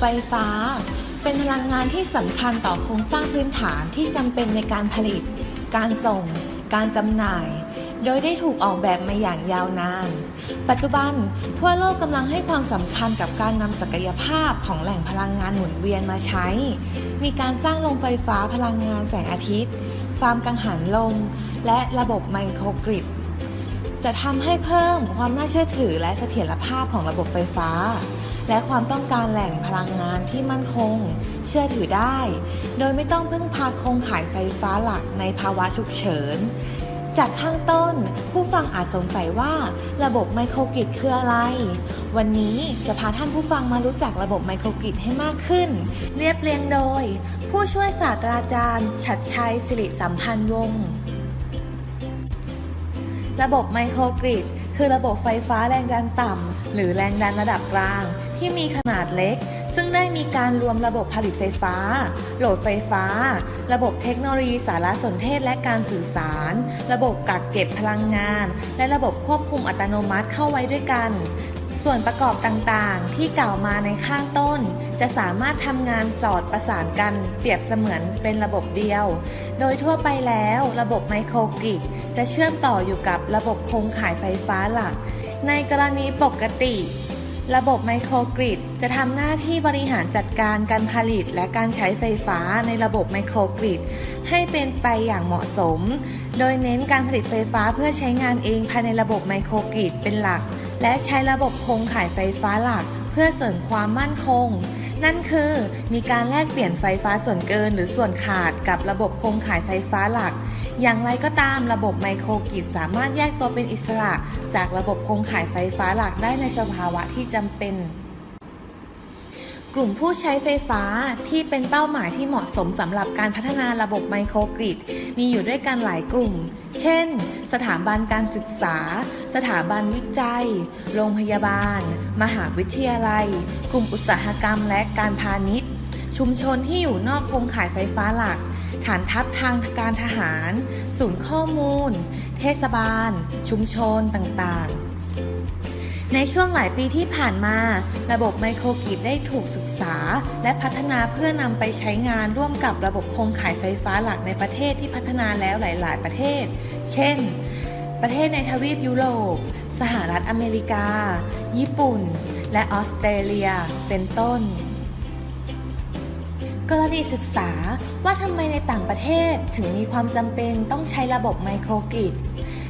ไฟฟ้า เป็นพลังงานที่สำคัญต่อโครงสร้างพื้นฐานที่จำเป็นในการผลิต การส่ง การจำหน่าย โดยได้ถูกออกแบบมาอย่างยาวนาน ปัจจุบันทั่วโลกกำลังให้ความสำคัญกับการนำศักยภาพของแหล่งพลังงานหมุนเวียนมาใช้ มีการสร้างโรงไฟฟ้าพลังงานแสงอาทิตย์ ฟาร์มกังหันลม และระบบไมโครกริดจะทำให้เพิ่มความน่าเชื่อถือและเสถียรภาพของระบบไฟฟ้า และความต้องการแหล่งพลังงานที่มั่นคง เชื่อถือได้ โดยไม่ต้องพึ่งพาโครงข่ายไฟฟ้าหลักในภาวะฉุกเฉิน จากข้างต้น ผู้ฟังอาจสงสัยว่าระบบไมโครกริดคืออะไร วันนี้จะพาท่านผู้ฟังมารู้จักระบบไมโครกริดให้มากขึ้น เรียบเรียงโดย ผู้ช่วยศาสตราจารย์ ชัดชัยสิริสัมพันธ์วงศ์ระบบไมโครกริดคือระบบไฟฟ้าแรงดันต่ำ หรือแรงดันระดับกลาง ที่มีขนาดเล็ก ซึ่งได้มีการรวมระบบผลิตไฟฟ้า โหลดไฟฟ้า ระบบเทคโนโลยีสารสนเทศและการสื่อสาร ระบบกักเก็บพลังงาน และระบบควบคุมอัตโนมัติเข้าไว้ด้วยกัน ส่วนประกอบต่างๆ ที่กล่าวมาในข้างต้น จะสามารถทำงานสอดประสานกัน เปรียบเสมือนเป็นระบบเดียว โดยทั่วไปแล้วระบบไมโครกริดจะเชื่อมต่ออยู่กับระบบโครงข่ายไฟฟ้าหลัก ในกรณีปกติ ระบบไมโครกริดจะทำหน้าที่บริหารจัดการการผลิตและการใช้ไฟฟ้าในระบบไมโครกริดให้เป็นไปอย่างเหมาะสม โดยเน้นการผลิตไฟฟ้าเพื่อใช้งานเองภายในระบบไมโครกริดเป็นหลัก และใช้ระบบโครงข่ายไฟฟ้าหลัก เพื่อเสริมความมั่นคง นั่นคือมีการแลกเปลี่ยนไฟฟ้าส่วนเกินหรือส่วนขาดกับระบบโครงข่ายไฟฟ้าหลัก อย่างไรก็ตามระบบไมโครกริดสามารถแยกตัวเป็นอิสระ จากระบบโครงข่ายไฟฟ้าหลักได้ในสภาวะที่จำเป็นกลุ่มผู้ใช้ไฟฟ้าที่เป็นเป้าหมายที่เหมาะสมสำหรับการพัฒนาระบบไมโครกริดมีอยู่ด้วยกันหลายกลุ่ม เช่น สถาบันการศึกษา สถาบันวิจัย โรงพยาบาล มหาวิทยาลัย กลุ่มอุตสาหกรรมและการพาณิชย์ ชุมชนที่อยู่นอกโครงข่ายไฟฟ้าหลัก ฐานทัพทางการทหาร ศูนย์ข้อมูล เทศบาล ชุมชนต่างๆ ในช่วงหลายปีที่ผ่านมา ระบบไมโครกริดได้ถูกศึกษา และพัฒนาเพื่อนำไปใช้งานร่วมกับระบบโครงข่ายไฟฟ้าหลักในประเทศที่พัฒนาแล้วหลาย ๆ ประเทศ เช่น ประเทศในทวีปยุโรป สหรัฐอเมริกา ญี่ปุ่น และออสเตรเลีย เป็นต้น กรณีศึกษาว่าทำไมในต่างประเทศถึงมีความจำเป็นต้องใช้ระบบไมโครกริด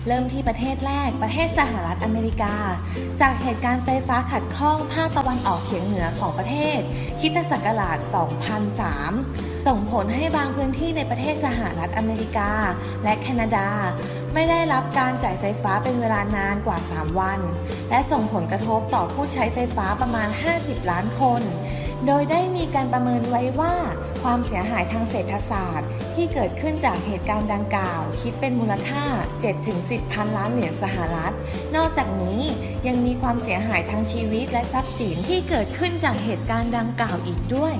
เริ่มที่ประเทศแรกประเทศสหรัฐอเมริกา จากเหตุการณ์ไฟฟ้าขัดข้องภาคตะวันออกเฉียงเหนือของประเทศคิดศักราช 2003 ส่งผลให้บางพื้นที่ในประเทศสหรัฐอเมริกา และแคนาดา ไม่ได้รับการจ่ายไฟฟ้าเป็นเวลานานกว่า 3 วัน และส่งผลกระทบต่อผู้ใช้ไฟฟ้าประมาณ 50 ล้านคน โดยได้มีการประเมินไว้ว่า ความเสียหายทางเศรษฐศาสตร์ ที่เกิดขึ้นจากเหตุการณ์ดังกล่าว คิดเป็นมูลค่า 7-10 พันล้านเหรียญสหรัฐ นอกจากนี้ยังมีความเสียหายทางชีวิตและทรัพย์สินที่เกิดขึ้นจากเหตุการณ์ดังกล่าวอีกด้วย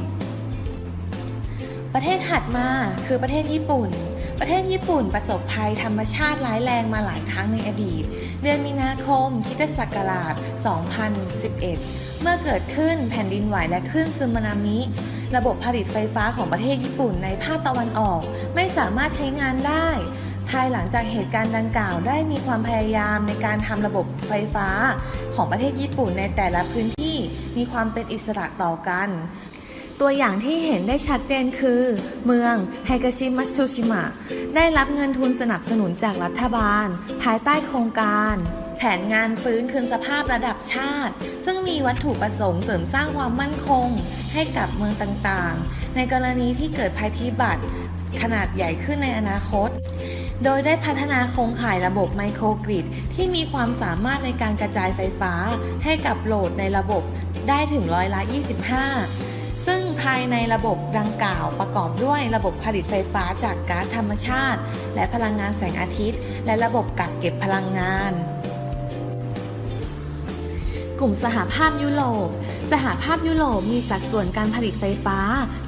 ประเทศถัดมาคือประเทศญี่ปุ่นประเทศญี่ปุ่นประสบภัยธรรมชาติร้ายแรงมาหลายครั้งในอดีต เดือนมีนาคมคิศักราช 2011 เมื่อเกิดขึ้นแผ่นดินไหวและคลื่นซึนามิ ระบบผลิตไฟฟ้าของประเทศญี่ปุ่นในภาคตะวันออก ไม่สามารถใช้งานได้ ภายหลังจากเหตุการณ์ดังกล่าวได้มีความพยายามในการทำระบบไฟฟ้าของประเทศญี่ปุ่นในแต่ละพื้นที่มีความเป็นอิสระต่อกัน ตัวอย่างที่เห็นได้ชัดเจนคือ เมืองไฮกาชิมัตสุชิมะได้รับเงินทุนสนับสนุนจากรัฐบาล ภายใต้โครงการ แผนงานฟื้นคืนสภาพระดับชาติ ซึ่งมีวัตถุประสงค์เสริมสร้างความมั่นคง ให้กับเมืองต่างๆ ในกรณีที่เกิดภัยพิบัติขนาดใหญ่ขึ้นในอนาคต โดยได้พัฒนาโครงข่ายระบบไมโครกริดที่มีความสามารถในการกระจายไฟฟ้าให้กับโหลดในระบบได้ถึงร้อยละ 25 ซึ่งภายในระบบดังกล่าวประกอบด้วยระบบผลิตไฟฟ้าจากก๊าซธรรมชาติ และพลังงานแสงอาทิตย์ และระบบกักเก็บพลังงาน กลุ่มสหภาพยุโรป สหภาพยุโรปมีสัดส่วนการผลิตไฟฟ้า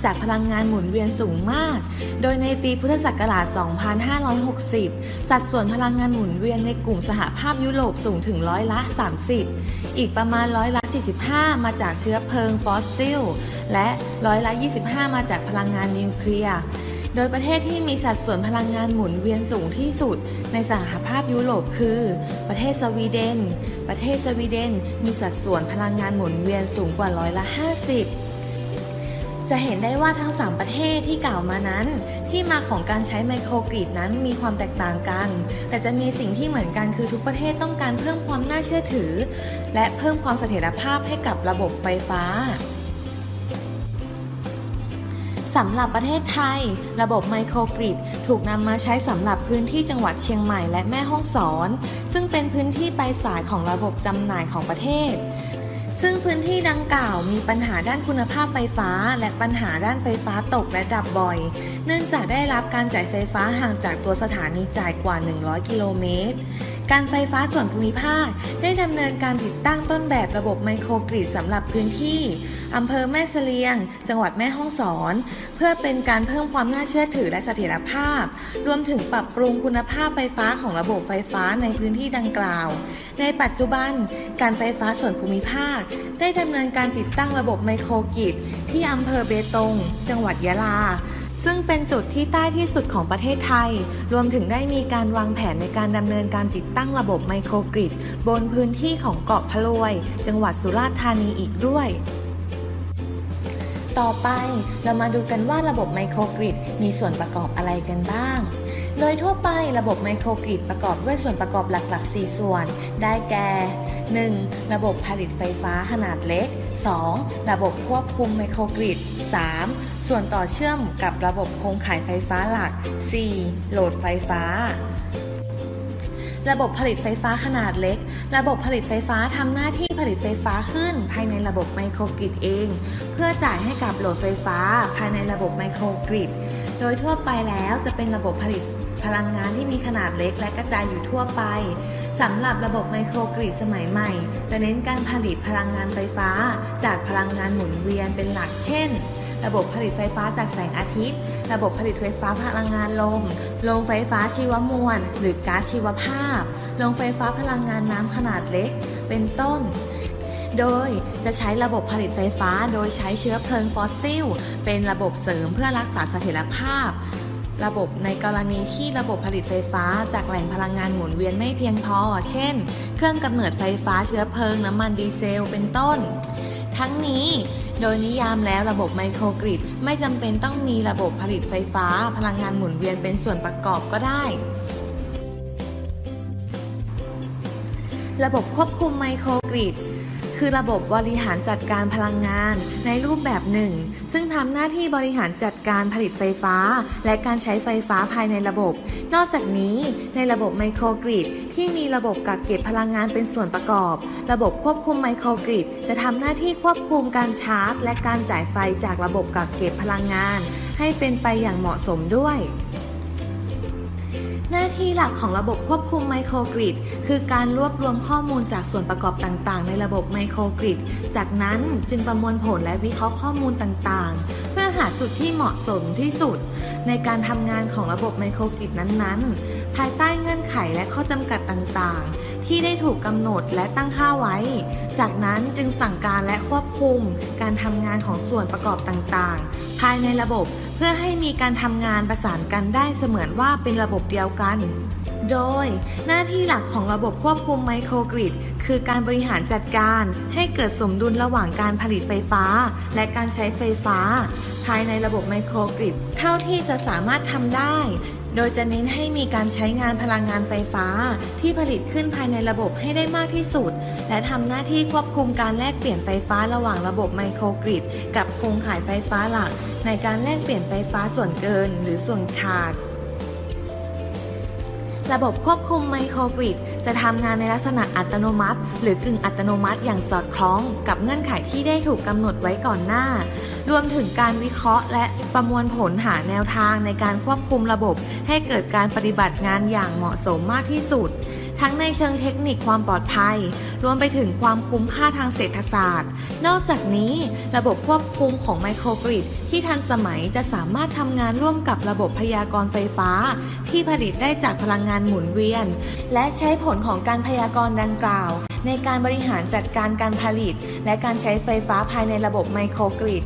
จากพลังงานหมุนเวียนสูงมาก โดยในปีพุทธศักราช 2560 สัดส่วนพลังงานหมุนเวียนในกลุ่มสหภาพยุโรปสูงถึงร้อยละ 30 อีกประมาณร้อยละ 45 มาจากเชื้อเพลิงฟอสซิล และร้อยละ 25 มาจากพลังงานนิวเคลียร์ โดยประเทศที่มีสัดส่วนพลังงานหมุนเวียนสูงที่สุดในสหภาพยุโรปคือ ประเทศสวีเดน ประเทศสวีเดน มีสัดส่วนพลังงานหมุนเวียนสูงกว่าร้อยละ 50 จะเห็นได้ว่าทั้ง 3 ประเทศที่กล่าวมานั้น ที่มาของการใช้ไมโครกริดนั้นมีความแตกต่างกัน แต่จะมีสิ่งที่เหมือนกันคือทุกประเทศต้องการเพิ่มความน่าเชื่อถือ และเพิ่มความเสถียรภาพให้กับระบบไฟฟ้า สำหรับประเทศไทย ระบบไมโครกริดถูกนำมาใช้สำหรับพื้นที่จังหวัดเชียงใหม่และแม่ฮ่องสอน ซึ่งเป็นพื้นที่ปลายสายของระบบจำหน่ายของประเทศ ซึ่งพื้นที่ดังกล่าวมีปัญหาด้านคุณภาพไฟฟ้า และปัญหาด้านไฟฟ้าตกและดับบ่อย เนื่องจากได้รับการจ่ายไฟฟ้าห่างจากตัวสถานีจ่ายกว่า 100 กิโลเมตรการไฟฟ้าส่วนภูมิภาค ได้ดำเนินการติดตั้งต้นแบบระบบไมโครกริดสำหรับพื้นที่อำเภอแม่เสลียง จังหวัดแม่ฮ่องสอน เพื่อเป็นการเพิ่มความน่าเชื่อถือและเสถียรภาพ รวมถึงปรับปรุงคุณภาพไฟฟ้าของระบบไฟฟ้าในพื้นที่ดังกล่าว ในปัจจุบัน การไฟฟ้าส่วนภูมิภาค ได้ดำเนินการติดตั้งระบบไมโครกริดที่อำเภอเบตง จังหวัดยะลา ซึ่งเป็นจุดที่ใต้ที่สุดของประเทศไทย รวมถึงได้มีการวางแผนในการดำเนินการติดตั้งระบบไมโครกริดบนพื้นที่ของเกาะพะลวย จังหวัดสุราษฎร์ธานีอีกด้วย ต่อไปเรามาดูกันว่าระบบไมโครกริดมีส่วนประกอบอะไรกันบ้าง โดยทั่วไประบบไมโครกริดประกอบด้วยส่วนประกอบหลักๆ 4 ส่วน ได้แก่ 1. ระบบผลิตไฟฟ้าขนาดเล็ก 2. ระบบควบคุมไมโครกริด 3. ส่วนต่อเชื่อมกับระบบโครงข่ายไฟฟ้าหลัก 4. โหลดไฟฟ้า ระบบผลิตไฟฟ้าขนาดเล็ก ระบบผลิตไฟฟ้าทำหน้าที่ผลิตไฟฟ้าขึ้น ภายในระบบไมโครกริดเอง เพื่อจ่ายให้กับโหลดไฟฟ้า ภายในระบบไมโครกริด โดยทั่วไปแล้วจะเป็นระบบผลิตพลังงานที่มีขนาดเล็กและกระจายอยู่ทั่วไปสำหรับระบบไมโครกริดสมัยใหม่ จะเน้นการผลิตพลังงานไฟฟ้า จากพลังงานหมุนเวียนเป็นหลักเช่น ระบบผลิตไฟฟ้าจากแสงอาทิตย์ ระบบผลิตไฟฟ้าพลังงานลม โรงไฟฟ้าชีวมวล หรือก๊าซชีวภาพ โรงไฟฟ้าพลังงานน้ำขนาดเล็ก เป็นต้น โดยจะใช้ระบบผลิตไฟฟ้าโดยใช้เชื้อเพลิงฟอสซิล เป็นระบบเสริมเพื่อรักษาเสถียรภาพ ระบบในกรณีที่ระบบผลิตไฟฟ้าจากแหล่งพลังงานหมุนเวียนไม่เพียงพอ เช่น เครื่องกำเนิดไฟฟ้าเชื้อเพลิงน้ำมันดีเซล เป็นต้น ทั้งนี้ โดยนิยามแล้วระบบไมโครกริดไม่จำเป็นต้องมีระบบผลิตไฟฟ้า พลังงานหมุนเวียนเป็นส่วนประกอบก็ได้ ระบบควบคุมไมโครกริด คือระบบบริหารจัดการพลังงานในรูปแบบหนึ่ง ซึ่งทำหน้าที่บริหารจัดการผลิตไฟฟ้า และการใช้ไฟฟ้าภายในระบบ นอกจากนี้ในระบบไมโครกริดที่มีระบบกักเก็บพลังงานเป็นส่วนประกอบ ระบบควบคุมไมโครกริดจะทำหน้าที่ควบคุมการชาร์จ และการจ่ายไฟจากระบบกักเก็บพลังงาน ให้เป็นไปอย่างเหมาะสมด้วย หน้าที่หลักของระบบควบคุมไมโครกริดคือการรวบรวมข้อมูลจากส่วนประกอบต่างๆ ในระบบไมโครกริดจากนั้นจึงประมวลผลและวิเคราะห์ข้อมูลต่างๆ เพื่อหาจุดที่เหมาะสมที่สุด ในการทำงานของระบบไมโครกริดนั้นๆ ภายใต้เงื่อนไขและข้อจำกัดต่างๆที่ได้ถูกกำหนดและตั้งค่าไว้ จากนั้นจึงสั่งการและควบคุมการทำงานของส่วนประกอบต่างๆ ภายในระบบ พื่อให้มีการทำงานประสานกันได้เสมือนว่าเป็นระบบเดียวกัน โดยหน้าที่หลักของระบบควบคุมไมโครกริดคือการบริหารจัดการให้เกิดสมดุลระหว่างการผลิตไฟฟ้า และการใช้ไฟฟ้า ภายในระบบไมโครกริดเท่าที่จะสามารถทำได้ โดยจะเน้นให้มีการใช้งานพลังงานไฟฟ้า ที่ผลิตขึ้นภายในระบบให้ได้มากที่สุด และทำหน้าที่ควบคุมการแลกเปลี่ยนไฟฟ้าระหว่างระบบไมโครกริดกับโครงข่ายไฟฟ้าหลัก ในการแลกเปลี่ยนไฟฟ้าส่วนเกินหรือส่วนขาด ระบบควบคุมไมโครกริดจะทำงานในลักษณะอัตโนมัติ หรือกึ่งอัตโนมัติอย่างสอดคล้องกับเงื่อนไขที่ได้ถูกกำหนดไว้ก่อนหน้า รวมถึงการวิเคราะห์ และประมวลผลหาแนวทางในการควบคุมระบบ ให้เกิดการปฏิบัติงานอย่างเหมาะสมมากที่สุด ทั้งในเชิงเทคนิคความปลอดภัย รวมไปถึงความคุ้มค่าทางเศรษฐศาสตร์ นอกจากนี้ระบบควบคุมของไมโครกริดที่ทันสมัยจะสามารถทำงานร่วมกับระบบพยากรณ์ไฟฟ้า ที่ผลิตได้จากพลังงานหมุนเวียน และใช้ผลของการพยากรณ์ดังกล่าว ในการบริหารจัดการการผลิต และการใช้ไฟฟ้าภายในระบบไมโครกริด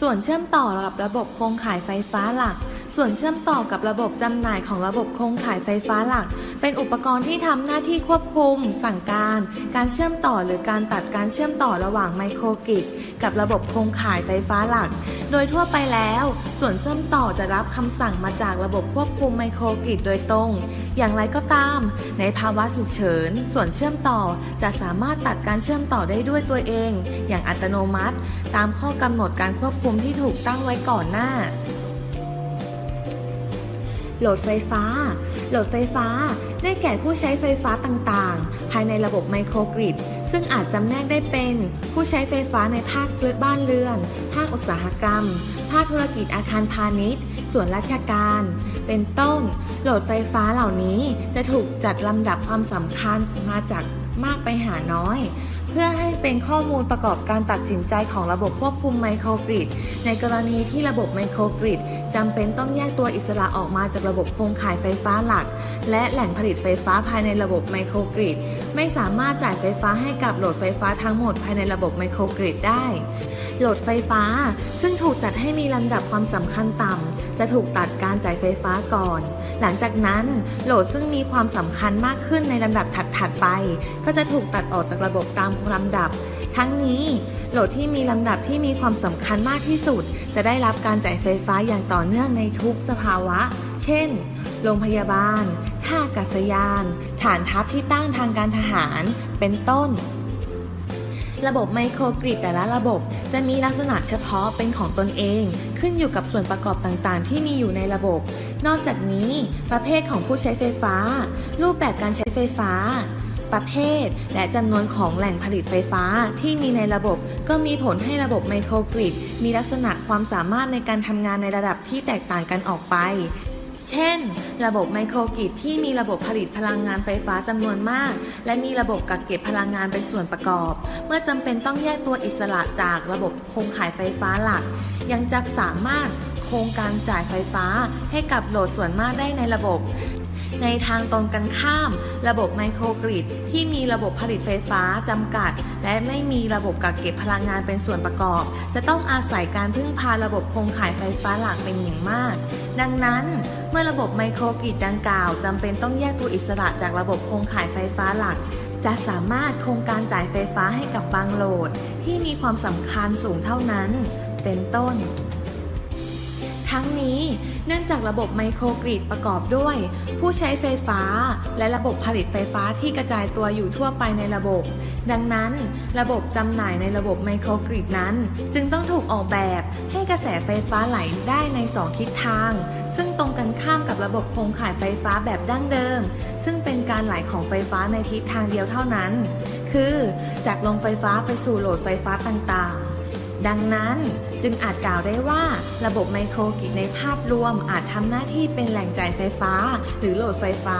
ส่วนเชื่อมต่อกับระบบโครงข่ายไฟฟ้าหลัก ส่วนเชื่อมต่อกับระบบจำหน่ายของระบบโครงข่ายไฟฟ้าหลัก เป็นอุปกรณ์ที่ทำหน้าที่ควบคุม สั่งการ การเชื่อมต่อหรือการตัดการเชื่อมต่อระหว่างไมโครกริดกับระบบโครงข่ายไฟฟ้าหลัก โดยทั่วไปแล้ว ส่วนเชื่อมต่อจะรับคำสั่งมาจากระบบควบคุมไมโครกริดโดยตรง อย่างไรก็ตาม ในภาวะฉุกเฉิน ส่วนเชื่อมต่อจะสามารถตัดการเชื่อมต่อได้ด้วยตัวเอง อย่างอัตโนมัติ ตามข้อกำหนดการควบคุมที่ถูกตั้งไว้ก่อนหน้า โหลดไฟฟ้า โหลดไฟฟ้า ได้แก่ผู้ใช้ไฟฟ้าต่างๆ ภายในระบบไมโครกริด ซึ่งอาจจำแนกได้เป็นผู้ใช้ไฟฟ้าในภาคบ้านเรือน ภาคอุตสาหกรรม ภาคธุรกิจอาคารพาณิชย์ ส่วนราชการ เป็นต้น โหลดไฟฟ้าเหล่านี้จะถูกจัดลำดับความสำคัญมาจากมากไปหาน้อยเพื่อให้เป็นข้อมูลประกอบการตัดสินใจของระบบควบคุมไมโครกริดในกรณีที่ระบบไมโครกริด จำเป็นต้องแยกตัวอิสระออกมาจากระบบโครงข่ายไฟฟ้าหลัก และแหล่งผลิตไฟฟ้าภายในระบบไมโครกริดไม่สามารถจ่ายไฟฟ้าให้กับโหลดไฟฟ้าทั้งหมดภายในระบบไมโครกริดได้ โหลดไฟฟ้า ซึ่งถูกจัดให้มีลำดับความสำคัญต่ำจะถูกตัดการจ่ายไฟฟ้าก่อน หลังจากนั้นโหลดซึ่งมีความสำคัญมากขึ้นในลำดับถัดๆไป ก็จะถูกตัดออกจากระบบตามลำดับ ทั้งนี้ โหลดที่มีลำดับที่มีความสำคัญมากที่สุด จะได้รับการจ่ายไฟฟ้าอย่างต่อเนื่องในทุกสภาวะ เช่น โรงพยาบาล ท่าอากาศยาน ฐานทัพที่ตั้งทางการทหาร เป็นต้น ระบบไมโครกริดแต่ละระบบจะมีลักษณะเฉพาะเป็นของตนเอง ขึ้นอยู่กับส่วนประกอบต่างๆ ที่มีอยู่ในระบบ นอกจากนี้ ประเภทของผู้ใช้ไฟฟ้า รูปแบบการใช้ไฟฟ้า ประเภท และจำนวนของแหล่งผลิตไฟฟ้าที่มีในระบบ ก็มีผลให้ระบบไมโครกริดมีลักษณะความสามารถในการทำงานในระดับที่แตกต่างกันออกไป เช่น ระบบไมโครกริดที่มีระบบผลิตพลังงานไฟฟ้าจำนวนมาก และมีระบบกักเก็บพลังงานเป็นส่วนประกอบ เมื่อจำเป็นต้องแยกตัวอิสระจากระบบโครงข่ายไฟฟ้าหลัก ยังจะสามารถโครงการจ่ายไฟฟ้าให้กับโหลดส่วนมากได้ในระบบ ในทางตรงกันข้าม ระบบไมโครกริดที่มีระบบผลิตไฟฟ้าจำกัด และไม่มีระบบกักเก็บพลังงานเป็นส่วนประกอบ จะต้องอาศัยการพึ่งพาระบบโครงข่ายไฟฟ้าหลักเป็นอย่างมาก ดังนั้น เมื่อระบบไมโครกริดดังกล่าวจำเป็นต้องแยกตัวอิสระจากระบบโครงข่ายไฟฟ้าหลักจะสามารถโครงการจ่ายไฟฟ้าให้กับบางโหลด ที่มีความสำคัญสูงเท่านั้น เป็นต้น ทั้งนี้ เนื่องจากระบบไมโครกริดประกอบด้วย ผู้ใช้ไฟฟ้า และระบบผลิตไฟฟ้าที่กระจายตัวอยู่ทั่วไปในระบบ ดังนั้น ระบบจำหน่ายในระบบไมโครกริดนั้น จึงต้องถูกออกแบบให้กระแสไฟฟ้าไหลได้ในสองทิศทาง ซึ่งตรงกันข้ามกับระบบโครงข่ายไฟฟ้าแบบดั้งเดิม ซึ่งเป็นการไหลของไฟฟ้าในทิศทางเดียวเท่านั้น คือจากโรงไฟฟ้าไปสู่โหลดไฟฟ้าต่างๆ ดังนั้นจึงอาจกล่าวได้ว่าระบบไมโครกริดในภาพรวมอาจทำหน้าที่เป็นแหล่งจ่ายไฟฟ้า หรือโหลดไฟฟ้า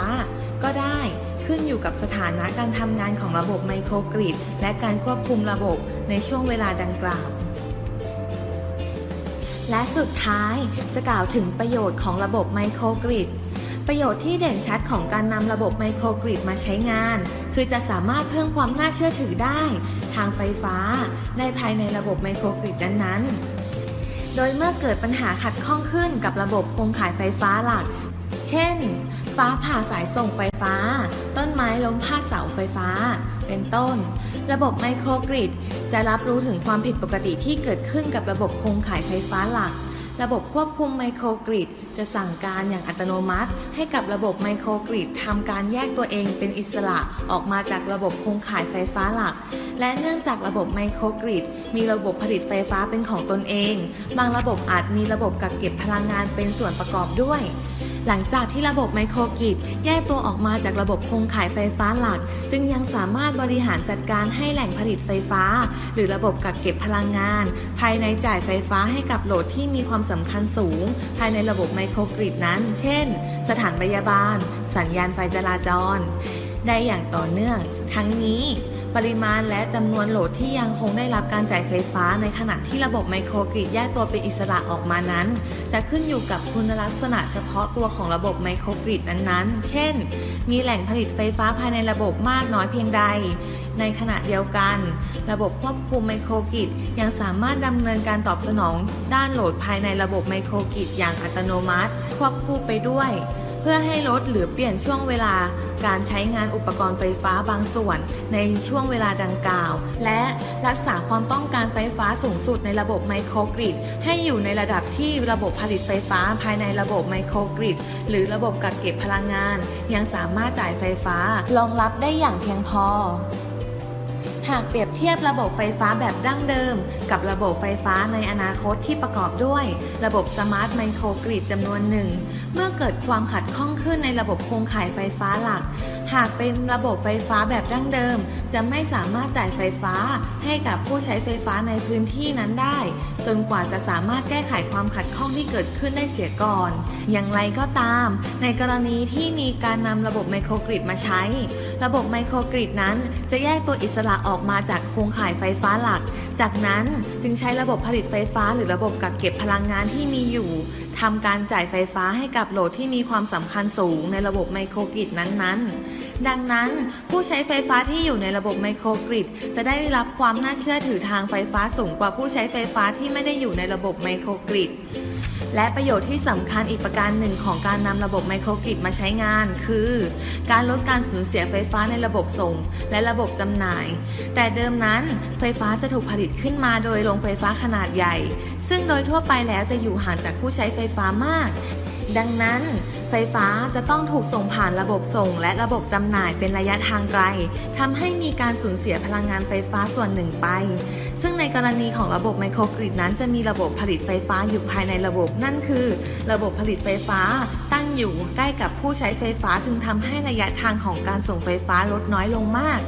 ก็ได้ขึ้นอยู่กับสถานะการทำงานของระบบไมโครกริดและการควบคุมระบบในช่วงเวลาดังกล่าว และสุดท้ายจะกล่าวถึงประโยชน์ของระบบไมโครกริด ประโยชน์ที่เด่นชัดของการนำระบบไมโครกริดมาใช้งาน คือจะสามารถเพิ่มความน่าเชื่อถือได้ ทางไฟฟ้าในภายในระบบไมโครกริดนั้นๆ โดยเมื่อเกิดปัญหาขัดข้องขึ้นกับระบบโครงข่ายไฟฟ้าหลัก เช่น ฟ้าผ่าสายส่งไฟฟ้า ต้นไม้ล้มพาดเสาไฟฟ้า เป็นต้น ระบบไมโครกริดจะรับรู้ถึงความผิดปกติที่เกิดขึ้นกับระบบโครงข่ายไฟฟ้าหลัก ระบบควบคุมไมโครกริดจะสั่งการอย่างอัตโนมัติ ให้กับระบบไมโครกริดทำการแยกตัวเองเป็นอิสระออกมาจากระบบโครงข่ายไฟฟ้าหลัก และเนื่องจากระบบไมโครกริดมีระบบผลิตไฟฟ้าเป็นของตนเอง บางระบบอาจมีระบบกักเก็บพลังงานเป็นส่วนประกอบด้วย หลังจากที่ระบบไมโครกริดแยกตัวออกมาจากระบบโครงข่ายไฟฟ้าหลัก จึงยังสามารถบริหารจัดการให้แหล่งผลิตไฟฟ้า หรือระบบกักเก็บพลังงาน ภายในจ่ายไฟฟ้าให้กับโหลดที่มีความสำคัญสูง ภายในระบบไมโครกริดนั้น เช่น สถานพยาบาล สัญญาณไฟจราจร ได้อย่างต่อเนื่อง ทั้งนี้ ปริมาณและจำนวนโหลดที่ยังคงได้รับการจ่ายไฟฟ้าในขณะที่ระบบไมโครกริดแยกตัวเป็นอิสระออกมานั้น จะขึ้นอยู่กับคุณลักษณะเฉพาะตัวของระบบไมโครกริดนั้นๆ เช่น มีแหล่งผลิตไฟฟ้าภายในระบบมากน้อยเพียงใด ในขณะเดียวกัน ระบบควบคุมไมโครกริดยังสามารถดำเนินการตอบสนอง ด้านโหลดภายในระบบไมโครกริดอย่างอัตโนมัติ ควบคู่ไปด้วย เพื่อให้ลดหรือเปลี่ยนช่วงเวลาการใช้งานอุปกรณ์ไฟฟ้าบางส่วนในช่วงเวลาดังกล่าว และรักษาความต้องการไฟฟ้าสูงสุดในระบบไมโครกริดให้อยู่ในระดับที่ระบบผลิตไฟฟ้าภายในระบบไมโครกริดหรือระบบกักเก็บพลังงาน ยังสามารถจ่ายไฟฟ้ารองรับได้อย่างเพียงพอ หากเปรียบเทียบระบบไฟฟ้าแบบดั้งเดิม กับระบบไฟฟ้าในอนาคตที่ประกอบด้วย ระบบสมาร์ทไมโครกริดจำนวนหนึ่ง เมื่อเกิดความขัดข้องขึ้นในระบบโครงข่ายไฟฟ้าหลัก หากเป็นระบบไฟฟ้าแบบดั้งเดิม จะไม่สามารถจ่ายไฟฟ้าให้กับผู้ใช้ไฟฟ้าในพื้นที่นั้นได้ จนกว่าจะสามารถแก้ไขความขัดข้องที่เกิดขึ้นได้เสียก่อน อย่างไรก็ตาม ในกรณีที่มีการนำระบบไมโครกริดมาใช้ ระบบไมโครกริดนั้น จะแยกตัวอิสระออกมาจากโครงข่ายไฟฟ้าหลัก จากนั้นจึงใช้ระบบผลิตไฟฟ้า หรือระบบกักเก็บพลังงานที่มีอยู่ ทำการจ่ายไฟฟ้าให้กับโหลดที่มีความสำคัญสูงในระบบไมโครกริดนั้นๆ ดังนั้นผู้ใช้ไฟฟ้าที่อยู่ในระบบไมโครกริดจะได้รับความน่าเชื่อถือทางไฟฟ้าสูงกว่าผู้ใช้ไฟฟ้าที่ไม่ได้อยู่ในระบบไมโครกริด และประโยชน์ที่สำคัญอีกประการหนึ่งของการนำระบบไมโครกริดมาใช้งาน คือ การลดการสูญเสียไฟฟ้าในระบบส่ง และระบบจำหน่าย แต่เดิมนั้นไฟฟ้าจะถูกผลิตขึ้นมาโดยโรงไฟฟ้าขนาดใหญ่ ซึ่งโดยทั่วไปแล้วจะอยู่ห่างจากผู้ใช้ไฟฟ้ามาก ดังนั้นไฟฟ้าจะต้องถูกส่งผ่านระบบส่ง และระบบจำหน่ายเป็นระยะทางไกลทำให้มีการสูญเสียพลังงานไฟฟ้าส่วนหนึ่งไป ซึ่งในกรณีของระบบไมโครกริดนั้นจะมีระบบผลิตไฟฟ้าอยู่ภายในระบบ นั่นคือ ระบบผลิตไฟฟ้าตั้งอยู่ใกล้กับผู้ใช้ไฟฟ้าจึงทำให้ระยะทางของการส่งไฟฟ้าลดน้อยลงมาก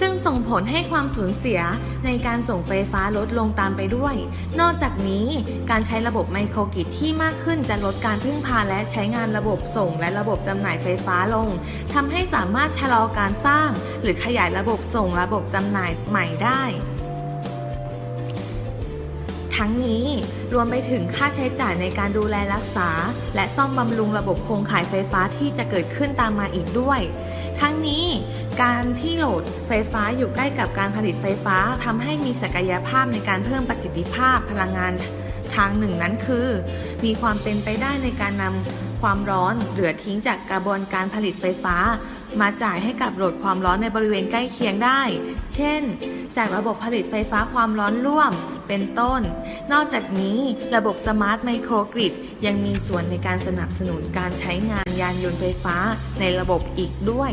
ซึ่งส่งผลให้ความสูญเสียในการส่งไฟฟ้าลดลงตามไปด้วย นอกจากนี้การใช้ระบบไมโครกริดที่มากขึ้นจะลดการพึ่งพาและใช้งานระบบส่งและระบบจำหน่ายไฟฟ้าลงทำให้สามารถชะลอการสร้าง หรือขยายระบบส่งระบบจำหน่ายใหม่ได้ ทั้งนี้รวมไปถึงค่าใช้จ่ายในการดูแลรักษา และซ่อมบำรุงระบบโครงข่ายไฟฟ้าที่จะเกิดขึ้นตามมาอีกด้วย ทั้งนี้การที่โหลดไฟฟ้าอยู่ใกล้กับการผลิตไฟฟ้าทำให้มีศักยภาพในการเพิ่มประสิทธิภาพพลังงานทางหนึ่งนั้นคือ มีความเป็นไปได้ในการนำความร้อนเหลือทิ้งจากกระบวนการผลิตไฟฟ้า มาจ่ายให้กับโหลดความร้อนในบริเวณใกล้เคียงได้ เช่น จากระบบผลิตไฟฟ้าความร้อนร่วม เป็นต้น นอกจากนี้ระบบสมาร์ทไมโครกริดยังมีส่วนในการสนับสนุนการใช้งานยานยนต์ไฟฟ้าในระบบอีกด้วย